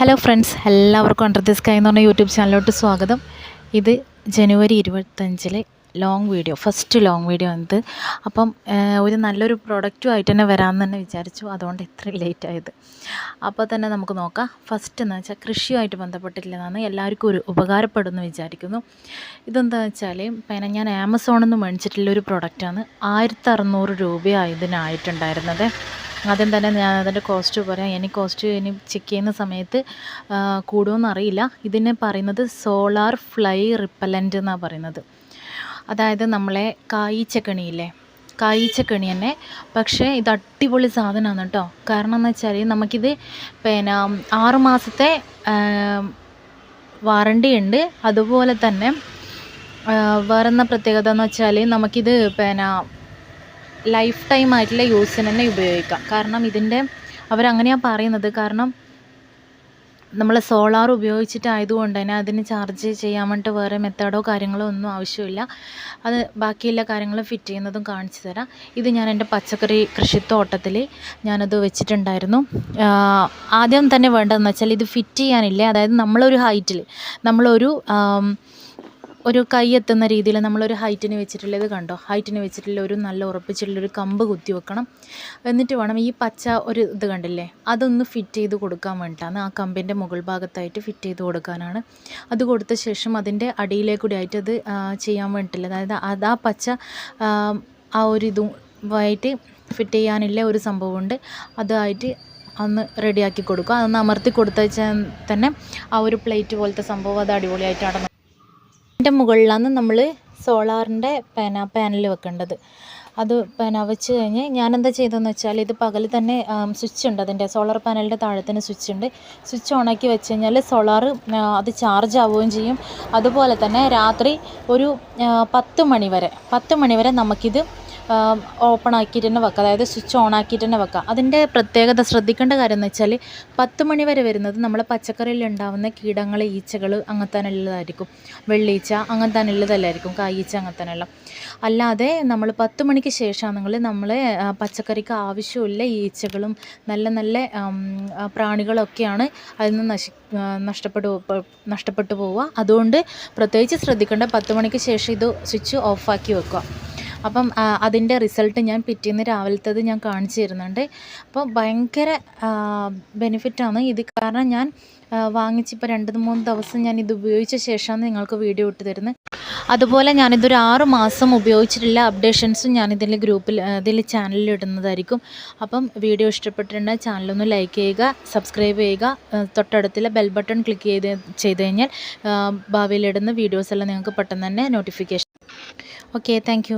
Hello friends എല്ലാവർക്കും under the sky എന്ന് പറഞ്ഞ യൂട്യൂബ് ചാനലിലോട്ട് സ്വാഗതം. ഇത് ജനുവരി ഇരുപത്തഞ്ചിലെ long video first long video ഇത്. അപ്പം ഒരു നല്ലൊരു പ്രൊഡക്റ്റുമായിട്ട് തന്നെ വരാമെന്ന് തന്നെ വിചാരിച്ചു. അതുകൊണ്ട് ഇത്ര ലേറ്റ് ആയത്. അപ്പോൾ തന്നെ നമുക്ക് നോക്കാം. ഫസ്റ്റ് എന്ന് വെച്ചാൽ കൃഷിയുമായിട്ട് ബന്ധപ്പെട്ടിട്ടില്ലെന്നാണ് എല്ലാവർക്കും ഒരു ഉപകാരപ്പെടുമെന്ന് വിചാരിക്കുന്നു. ഇതെന്താ വെച്ചാൽ പിന്നെ ഞാൻ ആമസോണിൽ നിന്ന് മേടിച്ചിട്ടുള്ളൊരു പ്രൊഡക്റ്റാണ് ആയിരത്തി അറുന്നൂറ് രൂപയാണ് ഇതിനായിട്ടുണ്ടായിരുന്നത്. ആദ്യം തന്നെ ഞാൻ അതിന്റെ കോസ്റ്റ് പറയാം. ഇനി കോസ്റ്റ് ഇനി ചെക്ക് ചെയ്യുന്ന സമയത്ത് കൂടുമെന്ന് അറിയില്ല. ഇതിനെ പറയുന്നത് സോളാർ ഫ്ലൈ റിപ്പലന്റ് എന്നാണ് പറയുന്നത്. അതായത് നമ്മളെ കായ്ച്ചക്കണിയില്ലേ കായ്ച്ചക്കണി തന്നെ. പക്ഷേ ഇത് അടിപൊളി സാധനമാണ് കേട്ടോ. കാരണം എന്ന് വെച്ചാൽ നമുക്കിത് പിന്നെ ആറ് മാസത്തെ വാറണ്ടി ഉണ്ട്. അതുപോലെ തന്നെ വേറെ എന്ന പ്രത്യേകത എന്ന് വെച്ചാൽ നമുക്കിത് പിന്നെ ലൈഫ് ടൈം ആയിട്ടുള്ള യൂസിന് തന്നെ ഉപയോഗിക്കാം. കാരണം ഇതിന്റെ അവരങ്ങനെയാണ് പറയുന്നത്. കാരണം നമ്മൾ സോളാർ ഉപയോഗിച്ചിട്ടായതുകൊണ്ട് തന്നെ അതിന് ചാർജ് ചെയ്യാൻ വേണ്ടിയിട്ട് വേറെ മെത്തേഡോ കാര്യങ്ങളോ ഒന്നും ആവശ്യമില്ല. അത് ബാക്കിയുള്ള കാര്യങ്ങളും ഫിറ്റ് ചെയ്യുന്നതും കാണിച്ചു തരാം. ഇത് ഞാൻ എന്റെ പച്ചക്കറി കൃഷിത്തോട്ടത്തിൽ ഞാനത് വെച്ചിട്ടുണ്ടായിരുന്നു. ആദ്യം തന്നെ വേണ്ടതെന്ന് വെച്ചാൽ ഇത് ഫിറ്റ് ചെയ്യാനില്ലേ? അതായത് നമ്മളൊരു ഹൈറ്റിൽ നമ്മളൊരു ഒരു കൈ എത്തുന്ന രീതിയിൽ നമ്മളൊരു ഹൈറ്റിന് വെച്ചിട്ടുള്ളത് കണ്ടോ? ഹൈറ്റിന് വെച്ചിട്ടുള്ള ഒരു നല്ല ഉറപ്പിച്ചിട്ടുള്ള ഒരു കമ്പ് കുത്തി വെക്കണം. എന്നിട്ട് വേണം ഈ പച്ച ഒരു ഇത് കണ്ടില്ലേ? അതൊന്ന് ഫിറ്റ് ചെയ്ത് കൊടുക്കാൻ വേണ്ടിയിട്ടാണ് ആ കമ്പിന്റെ മുകൾ ഭാഗത്തായിട്ട് ഫിറ്റ് ചെയ്ത് കൊടുക്കാനാണ്. അത് കൊടുത്ത ശേഷം അതിന്റെ അടിയിലേക്കൂടി ആയിട്ട് അത് ചെയ്യാൻ വേണ്ടിയിട്ടില്ല അതായത് അത് ആ പച്ച ആ, ഒരു ഇതും ആയിട്ട് ഫിറ്റ് ചെയ്യാനുള്ള ഒരു സംഭവമുണ്ട്. അതായിട്ട് അന്ന് റെഡിയാക്കി കൊടുക്കുക. അതൊന്ന് അമർത്തി കൊടുത്താൽ തന്നെ ആ ഒരു പ്ലേറ്റ് പോലത്തെ സംഭവം അത് അടിപൊളിയായിട്ടാണ് അതിന്റെ മുകളിലാണ് നമ്മൾ സോളാറിന്റെ പേന പാനൽ വെക്കേണ്ടത്. അത് പേന വെച്ച് കഴിഞ്ഞ് ഞാനെന്താ ചെയ്തതെന്ന് വെച്ചാൽ ഇത് പകൽ തന്നെ സ്വിച്ച് ഉണ്ട് അതിന്റെ സോളാർ പാനലിന്റെ താഴെ സ്വിച്ച് ഉണ്ട്. സ്വിച്ച് ഓണാക്കി വെച്ച് കഴിഞ്ഞാൽ സോളാർ അത് ചാർജ് ആവുകയും ചെയ്യും. അതുപോലെ തന്നെ രാത്രി ഒരു പത്ത് മണി വരെ പത്ത് മണി വരെ നമുക്കിത് ഓപ്പൺ ആക്കിയിട്ട് തന്നെ വെക്കുക അതായത് സ്വിച്ച് ഓൺ ആക്കിയിട്ട് തന്നെ വെക്കുക അതിന്റെ പ്രത്യേകത ശ്രദ്ധിക്കേണ്ട കാര്യം എന്ന് വെച്ചാൽ പത്ത് മണി വരെ വരുന്നത് നമ്മൾ പച്ചക്കറിയിൽ ഉണ്ടാവുന്ന കീടങ്ങൾ ഈച്ചകൾ അങ്ങനത്തെ ഉള്ളതായിരിക്കും. വെള്ളീച്ച അങ്ങനത്തെ ഉള്ളതല്ലായിരിക്കും. കായീച്ച ഉള്ള. അല്ലാതെ നമ്മൾ പത്ത് മണിക്ക് ശേഷമാണെങ്കിൽ നമ്മൾ പച്ചക്കറിക്ക് ആവശ്യമുള്ള ഈച്ചകളും നല്ല നല്ല പ്രാണികളൊക്കെയാണ് അതിൽ നിന്ന് നശി നഷ്ടപ്പെട്ടു നഷ്ടപ്പെട്ടു പോവുക. അതുകൊണ്ട് പ്രത്യേകിച്ച് ശ്രദ്ധിക്കേണ്ട പത്ത് മണിക്ക് ശേഷം ഇത് സ്വിച്ച് ഓഫാക്കി വെക്കുക. അപ്പം അതിന്റെ റിസൾട്ട് ഞാൻ പിറ്റേന്ന് രാവിലത്തേത് ഞാൻ കാണിച്ചു തരുന്നുണ്ട് അപ്പോൾ ഭയങ്കര ബെനിഫിറ്റാണ്. ഇത് കാരണം ഞാൻ വാങ്ങിച്ചിപ്പോൾ രണ്ട് മൂന്ന് ദിവസം ഞാൻ ഇത് ഉപയോഗിച്ച ശേഷമാണ് നിങ്ങൾക്ക് വീഡിയോ ഇട്ട് തരുന്നത്. അതുപോലെ ഞാനിതൊരു ആറ് മാസം ഉപയോഗിച്ചിട്ടുള്ള അപ്ഡേഷൻസും ഞാനിതിൽ ഗ്രൂപ്പിൽ ഇതിൽ ചാനലിൽ ഇടുന്നതായിരിക്കും. അപ്പം വീഡിയോ ഇഷ്ടപ്പെട്ടിട്ടുണ്ടെങ്കിൽ ചാനലൊന്ന് ലൈക്ക് ചെയ്യുക സബ്സ്ക്രൈബ് ചെയ്യുക തൊട്ടടുത്തുള്ള ബെൽ ബട്ടൺ ക്ലിക്ക് ചെയ്ത് ചെയ്ത് കഴിഞ്ഞാൽ ഭാവിയിലിടുന്ന വീഡിയോസ് എല്ലാം നിങ്ങൾക്ക് പെട്ടെന്ന് തന്നെ നോട്ടിഫിക്കേഷൻ. Okay thank